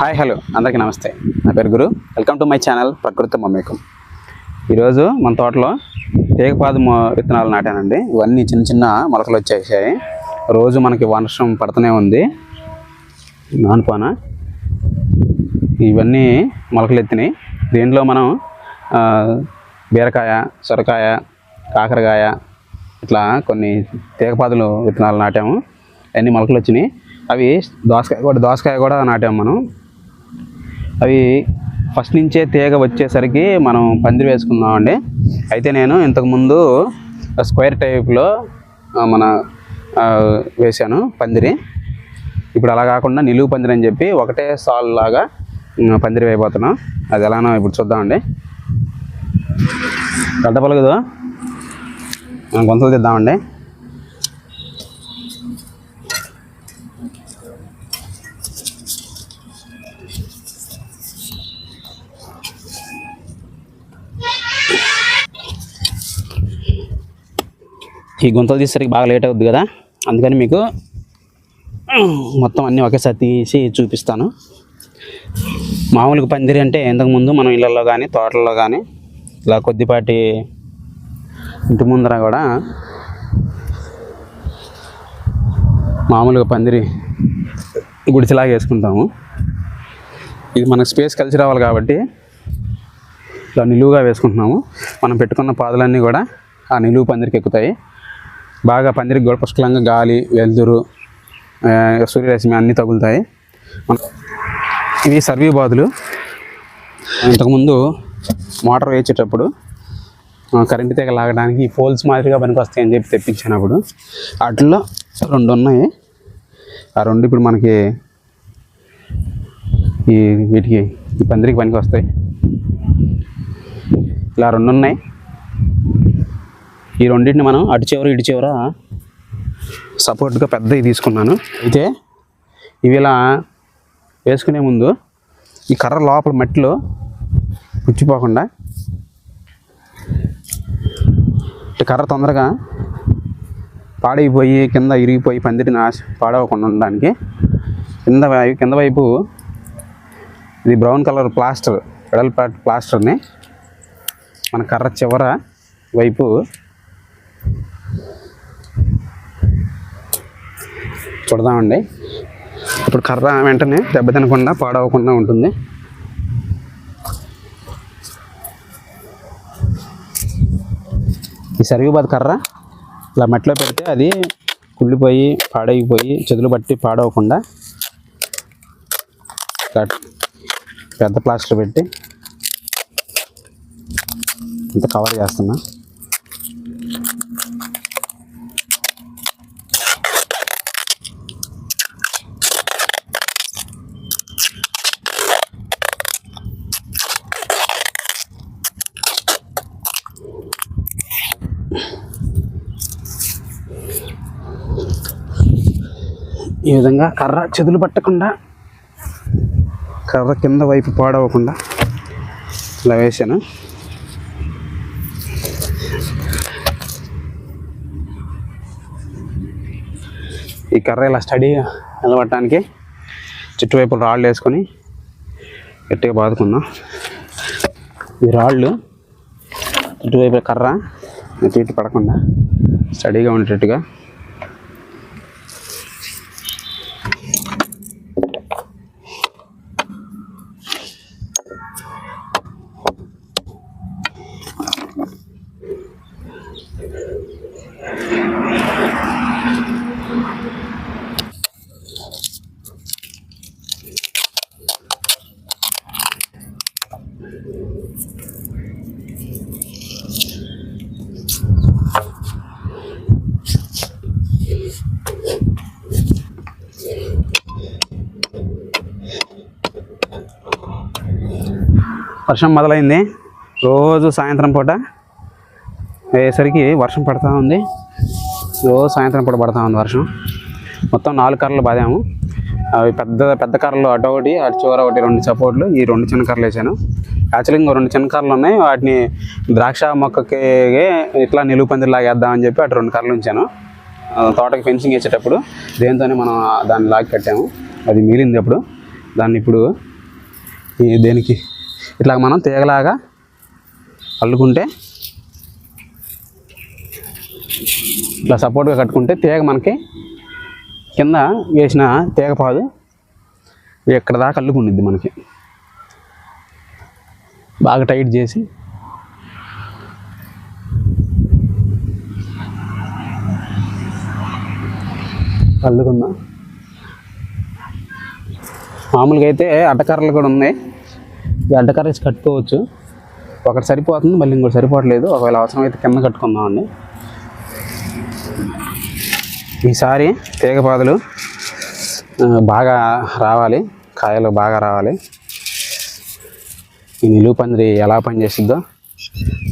Hi hello. అందరికీ నమస్తే. నా పేరు Guru. Welcome to my channel ప్రకృతి మమ్మేకం ఈరోజు మన తోటలో తీగపాదు విత్తనాలు నాటానండి. ఇవన్నీ చిన్న చిన్న మొలకలు వచ్చేసాయి. రోజు మనకి వర్షం పడుతూనే ఉంది. నానుపాన ఇవన్నీ మొలకలు ఎత్తినాయి. దీంట్లో మనం బీరకాయ సొరకాయ కాకరకాయ ఇట్లా కొన్ని తీగపాదులు విత్తనాలు నాటాము. అన్ని మొలకలు వచ్చినాయి. అవి దోసకాయ కూడా దోసకాయ కూడా నాటాము మనం. అవి ఫస్ట్ నుంచే తీగ వచ్చేసరికి మనం పందిరి వేసుకుందామండి. అయితే నేను ఇంతకుముందు స్క్వేర్ టైప్లో మన వేశాను పందిరి. ఇప్పుడు అలా కాకుండా నిలువు పందిరి అని చెప్పి ఒకటే సాల్ లాగా పందిరి వేయబోతున్నాం. అది ఎలానో ఇప్పుడు చూద్దామండి. గడ్డ పలగదు మనం గొంతలు తీద్దామండి. ఈ గుంతలు తీసేసరికి బాగా లేట్ అవుద్ది కదా? అందుకని మీకు మొత్తం అన్నీ ఒకేసారి తీసి చూపిస్తాను. మామూలుగా పందిరి అంటే ఇంతకుముందు మనం ఇళ్ళల్లో కానీ తోటల్లో కానీ ఇలా కొద్దిపాటి ఇంటి ముందర కూడా మామూలుగా పందిరి గుడిసెలాగా వేసుకుంటాము. ఇది మనకు స్పేస్ కలిసి రావాలి కాబట్టి ఇలా నిలువుగా వేసుకుంటున్నాము. మనం పెట్టుకున్న పాదులన్నీ కూడా ఆ నిలువు పందిరికి ఎక్కుతాయి. బాగా పందిరికి గోడ పుష్కలంగా గాలి వెలుతురు సూర్యరశ్మి అన్నీ తగులుతాయి. ఇవి సర్వీ బాతులు. ఇంతకుముందు మోటార్ వేసేటప్పుడు కరెంటు తీగ లాగడానికి పోల్స్ మాదిరిగా పనికి వస్తాయి అని చెప్పి తెప్పించినప్పుడు వాటిల్లో రెండు ఉన్నాయి. ఆ రెండు ఇప్పుడు మనకి ఈ వీటికి ఈ పందిరికి పనికి వస్తాయి ఇలా రెండు ఉన్నాయి. ఈ రెండింటిని మనం అటు చివర ఇటు చివర సపోర్ట్గా పెద్దవి తీసుకున్నాను. అయితే ఇవి ఇలా వేసుకునే ముందు ఈ కర్ర లోపల మట్టిలో పుచ్చిపోకుండా కర్ర తొందరగా పాడైపోయి కింద ఇరిగిపోయి పందిరి నాశ పాడవకుండా ఉండడానికి కింద కింద వైపు ఇది బ్రౌన్ కలర్ ప్లాస్టర్ వెడల్పాటి ప్లాస్టర్ని మన కర్ర చివర వైపు చూడదామండి. ఇప్పుడు కర్ర వెంటనే దెబ్బ తినకుండా పాడవకుండా ఉంటుంది. ఈ సరిగిపోదు కర్ర. ఇలా మట్టిలో పెడితే అది కుళ్ళిపోయి పాడైపోయి చెదులు బట్టి పాడవకుండా పెద్ద ప్లాస్టర్ పెట్టి ఇంత కవర్ చేస్తున్నా. ఈ విధంగా కర్ర చెదులు పట్టకుండా కర్ర కింద వైపు పాడవకుండా ఇలా వేసాను. ఈ కర్ర ఇలా స్టడీగా నిలబడటానికి చుట్టువైపు రాళ్ళు వేసుకొని గట్టిగా బాదుకుందాం. ఈ రాళ్ళు చుట్టువైపు కర్ర ఇటు ఇటు పడకుండా స్టడీగా ఉండేటట్టుగా వర్షం మొదలైంది. రోజు సాయంత్రం పూట అయ్యేసరికి వర్షం పడుతూ ఉంది. రోజు సాయంత్రం పూట పడతా ఉంది వర్షం. మొత్తం నాలుగు కర్రలు బాదాము. అవి పెద్ద పెద్ద కర్రలు అటు ఒకటి అటు చివర ఒకటి రెండు సపోర్ట్లు ఈ రెండు చిన్న కర్రలు వేసాను. యాక్చువల్లీ ఇంకో రెండు చిన్న కర్రలు ఉన్నాయి. వాటిని ద్రాక్ష మొక్కకి ఇట్లా నిలువు పందిరిలాగా వేద్దామని చెప్పి అటు రెండు కర్రలు ఉంచాను. తోటకి ఫెన్సింగ్ వేసేటప్పుడు దేనితోనే మనం దాన్ని లాగి కట్టాము. అది మిగిలింది అప్పుడు. దాన్ని ఇప్పుడు దేనికి ఇట్లా మనం తీగలాగా అల్లుకుంటే ఇట్లా సపోర్ట్గా కట్టుకుంటే తీగ మనకి కింద వేసిన తీగ పాదు ఎక్కడ దాకా అల్లుకుండిద్ది మనకి. బాగా టైట్ చేసి అల్లుకుందాం. మామూలుగా అయితే అటకర్రలు కూడా ఉన్నాయి. ఈ అడ్డకర్ర వేసి కట్టుకోవచ్చు. ఒకటి సరిపోతుంది మళ్ళీ ఇంకోటి సరిపోవట్లేదు. ఒకవేళ అవసరం అయితే కింద కట్టుకుందామండి ఈసారి తీగపాదులు బాగా రావాలి. కాయలు బాగా రావాలి. ఈ నిలువు పందిరి ఎలా పనిచేస్తుందో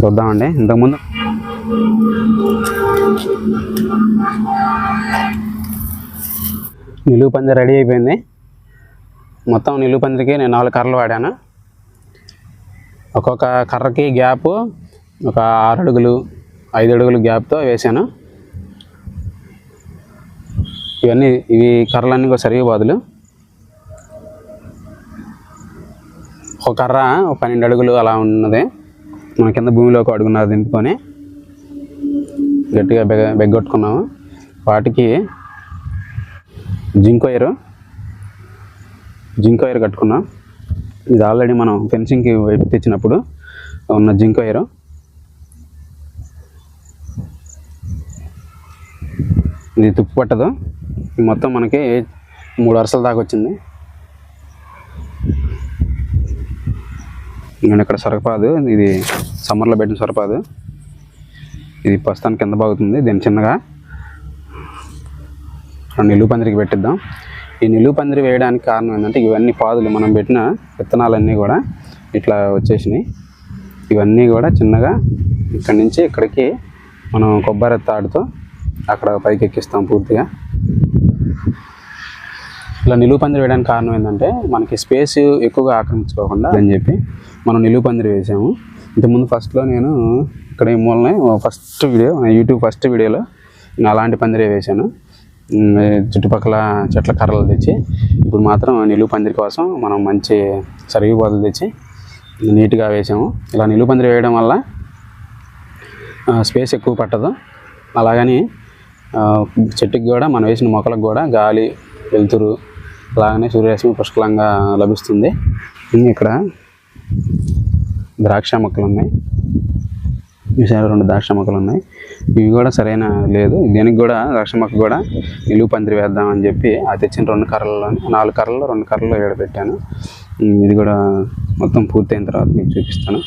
చూద్దామండి. ఇంతకుముందు నిలువు పందిరి రెడీ అయిపోయింది. మొత్తం నిలువు పందిరికి నేను నాలుగు కర్రలు వాడాను. ఒక్కొక్క కర్రకి గ్యాప్ ఒక ఆరు అడుగులు ఐదు అడుగులు గ్యాప్తో వేసాను. ఇవన్నీ ఇవి కర్రలన్నీ కూడా సరిగి బాదులు. ఒక కర్ర ఒక పన్నెండు అడుగులు అలా ఉన్నది. మన కింద భూమిలో ఒక అడుగున్నర దింపుకొని. గట్టిగా బెగ బెగ్గొట్టుకున్నాము. వాటికి జింక్ వైరు జింక్ వైర్ కట్టుకున్నాం. ఇది ఆల్రెడీ మనం ఫెన్సింగ్కి వైపు తెచ్చినప్పుడు ఉన్న జింక్ వైరు ఇది తుప్పు పట్టదు. ఇది మొత్తం మనకి మూడు వరుసల దాకా వచ్చింది. నేను ఇక్కడ సొరపాదు ఇది సమ్మర్లో పెట్టిన సొరపాదు ఇది ప్రస్తుతానికి కింద బాగుతుంది. దీన్ని చిన్నగా నిలువు పందిరికి పెట్టిద్దాం. ఈ నిలువు పందిరి వేయడానికి కారణం ఏంటంటే ఇవన్నీ పాదులు మనం పెట్టిన విత్తనాలన్నీ కూడా ఇట్లా వచ్చేసినాయి. ఇవన్నీ కూడా చిన్నగా ఇక్కడి నుంచి ఇక్కడికి మనం కొబ్బరి తాడుతో అక్కడ పైకి ఎక్కిస్తాం పూర్తిగా. ఇలా నిలువు పందిరి వేయడానికి కారణం ఏంటంటే మనకి స్పేస్ ఎక్కువగా ఆక్రమించుకోకుండా అని చెప్పి మనం నిలువు పందిరి వేసాము. ఇంతకుముందు ఫస్ట్లో నేను ఇక్కడ ఈ మూలనే ఫస్ట్ వీడియో యూట్యూబ్ ఫస్ట్ వీడియోలో నేను అలాంటి పందిరే వేశాను. చుట్టుపక్కల చెట్ల కర్రలు తెచ్చి ఇప్పుడు మాత్రం నిలువు పందిరి కోసం మనం మంచి సరిగి బదులు తెచ్చి నీట్గా వేసాము. ఇలా నిలువు పందిరి వేయడం వల్ల స్పేస్ ఎక్కువ పట్టదు. అలాగని చెట్టుకి కూడా మనం వేసిన మొక్కలకు కూడా గాలి వెలుతురు అలాగనే సూర్యరశ్మి పుష్కలంగా లభిస్తుంది. ఇక్కడ ద్రాక్ష మొక్కలు ఉన్నాయి. విశాఖ సైడ్ రెండు ద్రాక్ష మొక్కలు ఉన్నాయి. ఇవి కూడా సరైన లేదు. దీనికి కూడా రక్షమకు మొక్క కూడా నిలువు పందిరి వేద్దామని చెప్పి ఆ తెచ్చిన రెండు కర్రల్లో నాలుగు కర్రలు రెండు కర్రలు ఏడ పెట్టాను. ఇది కూడా మొత్తం పూర్తయిన తర్వాత మీకు చూపిస్తాను.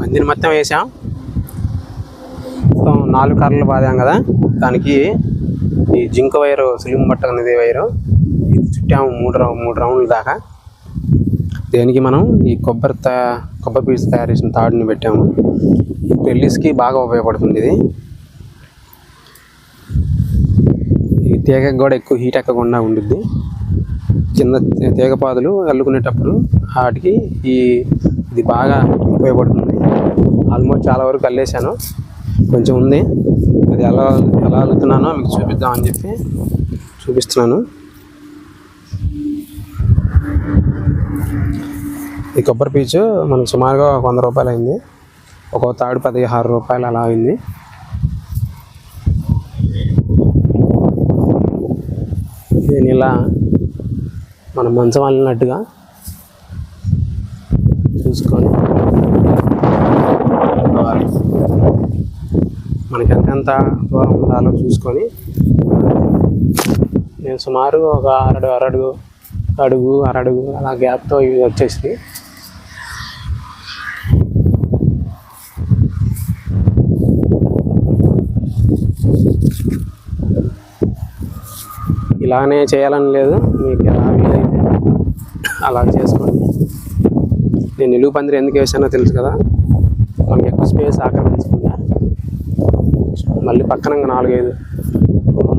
పందిరి మొత్తం వేసాం. నాలుగు కర్రలు బాదాం కదా. దానికి ఈ జింక వైరు సులిం బట్ట అనేది వైరు. చుట్టాము మూడు రౌ మూడు రౌండ్ల దాకా. దేనికి మనం ఈ కొబ్బరి తా కొబ్బరి పీస్ తయారు చేసిన తాడుని పెట్టాము. పెళ్ళిస్కి బాగా ఉపయోగపడుతుంది ఇది. ఈ తీగకు కూడా ఎక్కువ హీట్ ఎక్కకుండా ఉండుద్ది. చిన్న తీగపాదులు అల్లుకునేటప్పుడు వాటికి ఈ ఇది బాగా ఉపయోగపడుతుంది. ఆల్మోస్ట్ చాలా వరకు అల్లేసాను కొంచెం ఉంది. అది ఎలా ఎలా అల్లుతున్నానో మీకు చూపిద్దామని చెప్పి చూపిస్తున్నాను. ఈ కొబ్బరి పీచు మనకు సుమారుగా వంద రూపాయలు అయింది. ఒక తాడు పదిహేను రూపాయలు అలా అయింది. దీని ఇలా మనం మంచం అల్లినట్టుగా చూసుకొని మనకి ఎంతెంత దూరం ఉండాలో చూసుకొని నేను సుమారు ఒక అరడు అరడుగు అడుగు అరడుగు అలా గ్యాప్తో ఇవి వచ్చేసి ఇలానే చేయాలని లేదు. మీకు ఎలా వీలైతే అలా చేసుకోండి. నేను నిలువు పందిరి ఎందుకు వేసానో తెలుసు కదా. మనకి ఎక్కువ స్పేస్ ఆక్రమించకుండా మళ్ళీ పక్కన ఇంకా నాలుగైదు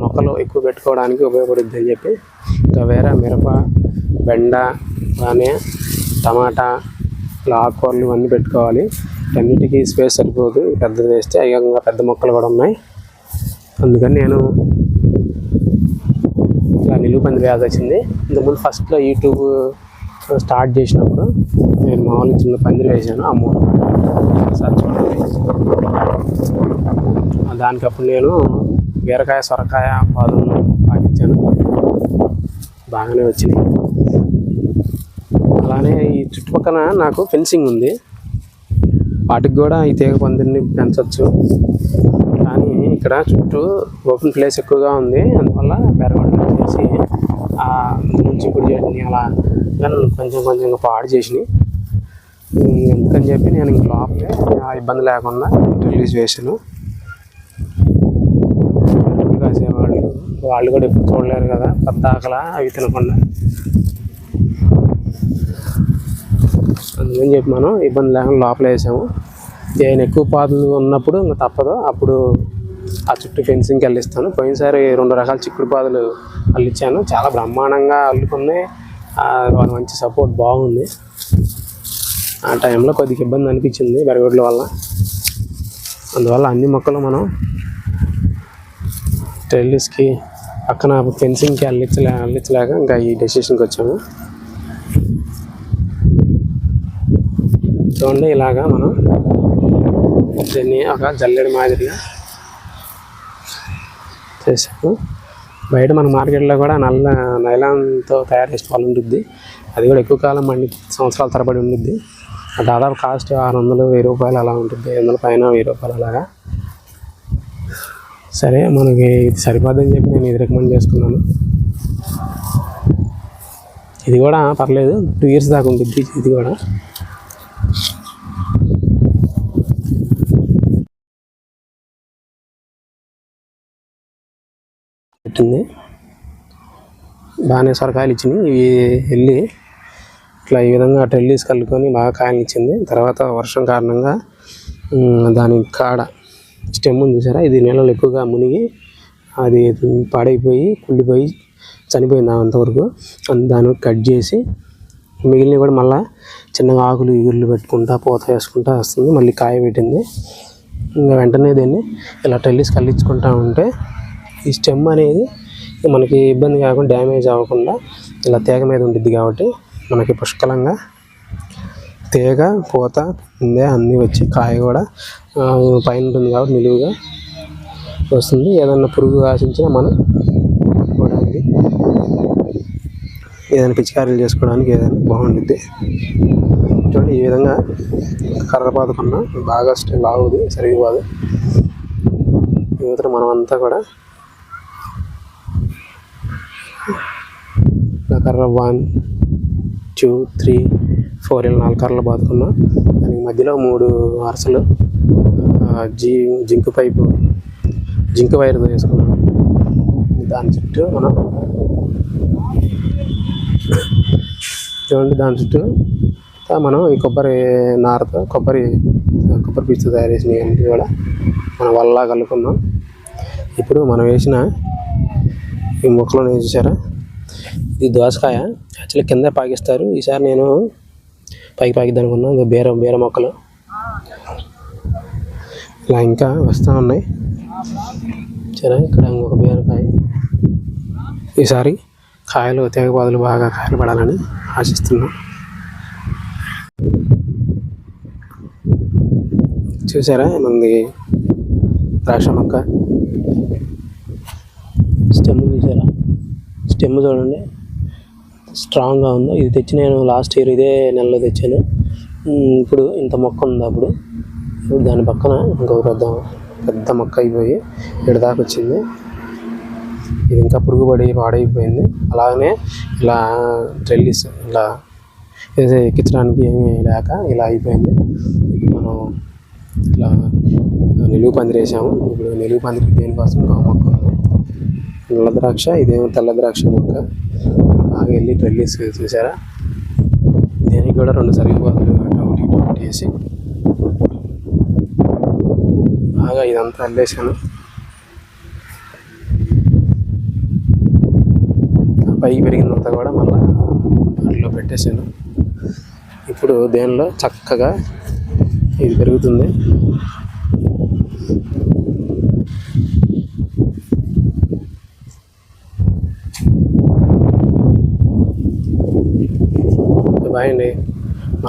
మొక్కలు ఎక్కువ పెట్టుకోవడానికి ఉపయోగపడుద్ది అని చెప్పి ఇంకా వేరే మిరప బెండ అలానే టమాటా ఇలా ఆకుకూరలు ఇవన్నీ పెట్టుకోవాలి. అన్నిటికీ స్పేస్ సరిపోదు. పెద్దది వేస్తే అయ్యంగా పెద్ద మొక్కలు కూడా ఉన్నాయి. అందుకని నేను ఇలా నిలువు పంది వేయాల్సి వచ్చింది. ఇంతకుముందు ఫస్ట్లో యూట్యూబ్ స్టార్ట్ చేసినప్పుడు నేను మామూలుగా చిన్న పందిరి వేసాను అమ్మ దానికప్పుడు చూడండి. నేను బీరకాయ సొరకాయ పాదం పాటించాను బాగానే వచ్చినాయి. అలానే ఈ చుట్టుపక్కల నాకు ఫెన్సింగ్ ఉంది. వాటికి కూడా ఈ తీగ పందిరిని పెంచవచ్చు కానీ ఇక్కడ చుట్టూ ఓపెన్ ప్లేస్ ఎక్కువగా ఉంది. అందువల్ల బెరగొండ చేసి ఆ గుడి ఇప్పుడు అలా నన్ను కొంచెం కొంచెం పాడు చేసినాయి ఎందుకని చెప్పి నేను ఇంక లోపలే ఇబ్బంది లేకుండా రిలీజ్ చేశాను. కాసేవాళ్ళు వాళ్ళు కూడా ఎప్పుడు చూడలేరు కదా పెద్ద ఆకల అవి తినకుండా. అందుకని చెప్పి మనం ఇబ్బంది లేకుండా లోపల వేసాము. నేను ఎక్కువ పాదులు ఉన్నప్పుడు ఇంకా తప్పదు. అప్పుడు ఆ చుట్టూ ఫెన్సింగ్కి వెళ్ళిస్తాను పోయినసారి రెండు రకాల చిక్కుడు పాదులు అల్లిచ్చాను. చాలా బ్రహ్మాండంగా అల్లుకున్నాయి. వాళ్ళ మంచి సపోర్ట్ బాగుంది. ఆ టైంలో కొద్దిగా ఇబ్బంది అనిపించింది బెరగొడ్ల వల్ల. అందువల్ల అన్ని మొక్కలు మనం టెల్లిస్కి పక్కన ఫెన్సింగ్కి అల్లించలే అల్లించలేక ఇంకా ఈ డెసిషన్కి వచ్చాము. చూడండి ఇలాగా మనం దీన్ని ఒక జల్లెడ మాదిరిగా చేసాము బయట మన మార్కెట్లో కూడా నల్ల నైలాన్తో తయారు చేసిన వాళ్ళు ఉంటుంది అది కూడా ఎక్కువ కాలం మండి సంవత్సరాల తరబడి ఉంటుంది దాదాపు కాస్ట్ ఆరు వందలు వెయ్యి రూపాయలు అలా ఉంటుంది ఐదు వందల పైన వెయ్యి రూపాయలు అలాగా. సరే మనకి ఇది సరిపోద్దని చెప్పి నేను ఇది రికమెండ్ చేసుకున్నాను. ఇది కూడా పర్లేదు. టూ ఇయర్స్ దాకా ఉంటుంది ఇది కూడా. పెట్టింది. బాగానే సొరకాయలు ఇచ్చినాయి. ఇవి వెళ్ళి ఇట్లా ఈ విధంగా టెల్లీస్ కలుపుకొని బాగా కాయలు ఇచ్చింది. తర్వాత వర్షం కారణంగా దాని కాడ స్టెమ్ ఉంది చూసారా? ఇది నీళ్ళలో ఎక్కువగా మునిగి అది పాడైపోయి కుళ్ళిపోయి చనిపోయింది అంతవరకు దాన్ని కట్ చేసి మిగిలినవి కూడా మళ్ళీ చిన్నగా ఆకులు ఇగుర్లు పెట్టుకుంటా పూత వేసుకుంటా వస్తుంది. మళ్ళీ కాయ పెట్టింది. ఇంకా వెంటనే దీన్ని ఇలా టెల్లీస్ కల్లించుకుంటా ఉంటే ఈ స్టెమ్ అనేది మనకి ఇబ్బంది కాకుండా డ్యామేజ్ అవ్వకుండా ఇలా తీగ మీద ఉంటుంది కాబట్టి మనకి పుష్కలంగా తీగ పూత పిందె అన్నీ వచ్చి కాయ కూడా పైన ఉంటుంది కాబట్టి నిలువుగా వస్తుంది. ఏదన్నా పురుగు ఆశించినా మనం పోవడానికి ఏదైనా పిచికారీలు చేసుకోవడానికి ఏదైనా బాగుంటుంది చూడండి ఈ విధంగా కర్రపాత కన్నా బాగా స్టే- లావుది సరిగిపోదు. యువతను మనమంతా కూడా నా కర్ర వన్ టూ త్రీ ఫోర్ ఇలా నాలుగు కర్రలు బాదుకున్నాం. దానికి మధ్యలో మూడు వరుసలు జీ జింక్ పైపు జింక్ వైర్తో వేసుకున్నాం దాని చుట్టూ మనం చూడండి దాని చుట్టూ మనం ఈ కొబ్బరి నారతో కొబ్బరి కొబ్బరి పీచుతో తయారు చేసినవి అన్నీ కూడా మనం వల్ల కలుపుకున్నాం. ఇప్పుడు మనం వేసిన ఈ మొక్కలను ఏం చూసారా? ఇది దోసకాయ. యాక్చువల్లీ కింద పాకిస్తారు. ఈసారి నేను పైకి పాకిద్దాం అనుకున్నాను ఇంకా బీర బీర మొక్కలు. ఇలా ఇంకా వస్తూ ఉన్నాయి. సరే ఇక్కడ ఇంకొక బీరకాయ. ఈసారి కాయలు తెగపాదులు బాగా కాయలు పడాలని ఆశిస్తున్నాం. చూసారా? మనది ద్రాక్ష మొక్క స్టెమ్ చూసారా స్టెమ్ చూడండి. స్ట్రాంగ్గా ఉంది. ఇది తెచ్చి నేను లాస్ట్ ఇయర్ ఇదే నెలలో తెచ్చాను. ఇప్పుడు ఇంత మొక్క ఉంది అప్పుడు. ఇప్పుడు దాని పక్కన ఇంకొక పెద్ద పెద్ద మొక్క అయిపోయి ఇక్కడ దాకా వచ్చింది. ఇది ఇంకా పురుగు పడి పాడైపోయింది. అలాగనే ఇలా ట్రెల్లీస్ ఇలా ఎక్కించడానికి ఏమీ లేక ఇలా అయిపోయింది. మనం ఇలా నిలువు పందిరేసాము. ఇప్పుడు నిలువు పందిరి దేనికోసం ఇంకో మొక్క ఉంది. నల్ల ద్రాక్ష ఇదేమో తెల్ల ద్రాక్ష మొక్క? బాగా వెళ్ళి ట్రెల్లీస్ చూసారా? దీనికి కూడా రెండు సరిపోతుంది ఒకటి ఇటు ఒకటి వేసి బాగా ఇదంతా అల్లేసాను. పైకి పెరిగిందంతా కూడా మళ్ళీ వాటిలో పెట్టేశాను ఇప్పుడు దేనిలో? చక్కగా ఇది పెరుగుతుంది.